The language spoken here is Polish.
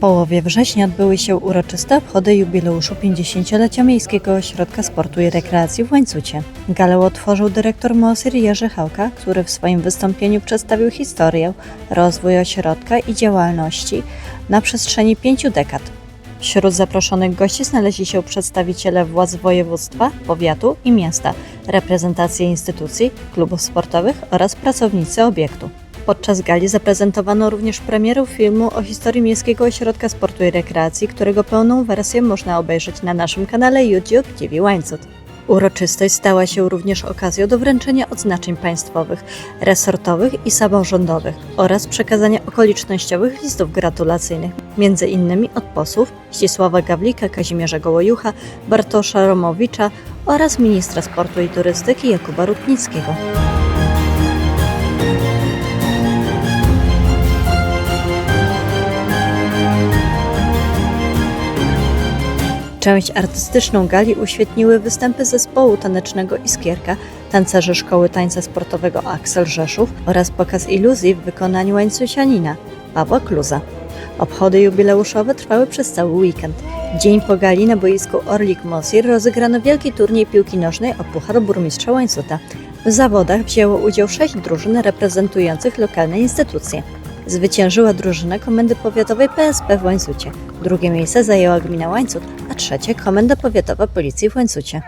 połowie września odbyły się uroczyste obchody jubileuszu 50-lecia Miejskiego Ośrodka Sportu i Rekreacji w Łańcucie. Galę otworzył dyrektor MOSIR Jerzy Hałka, który w swoim wystąpieniu przedstawił historię, rozwój ośrodka i działalności na przestrzeni pięciu dekad. Wśród zaproszonych gości znaleźli się przedstawiciele władz województwa, powiatu i miasta, reprezentacje instytucji, klubów sportowych oraz pracownicy obiektu. Podczas gali zaprezentowano również premierę filmu o historii Miejskiego Ośrodka Sportu i Rekreacji, którego pełną wersję można obejrzeć na naszym kanale YouTube TV Łańcut. Uroczystość stała się również okazją do wręczenia odznaczeń państwowych, resortowych i samorządowych oraz przekazania okolicznościowych listów gratulacyjnych, między innymi od posłów Zdzisława Gawlika, Kazimierza Gołojucha, Bartosza Romowicza oraz ministra sportu i turystyki Jakuba Rutnickiego. Część artystyczną gali uświetniły występy zespołu tanecznego Iskierka, tancerzy Szkoły Tańca Sportowego Axel Rzeszów oraz pokaz iluzji w wykonaniu łańcusianina Pawła Kluza. Obchody jubileuszowe trwały przez cały weekend. Dzień po gali na boisku Orlik Mosir rozegrano wielki turniej piłki nożnej o Puchar Burmistrza Łańcuta. W zawodach wzięło udział sześć drużyn reprezentujących lokalne instytucje zwyciężyła drużyna Komendy Powiatowej PSP w Łańcucie. Drugie miejsce zajęła gmina Łańcut, a trzecie Komenda Powiatowa Policji w Łańcucie.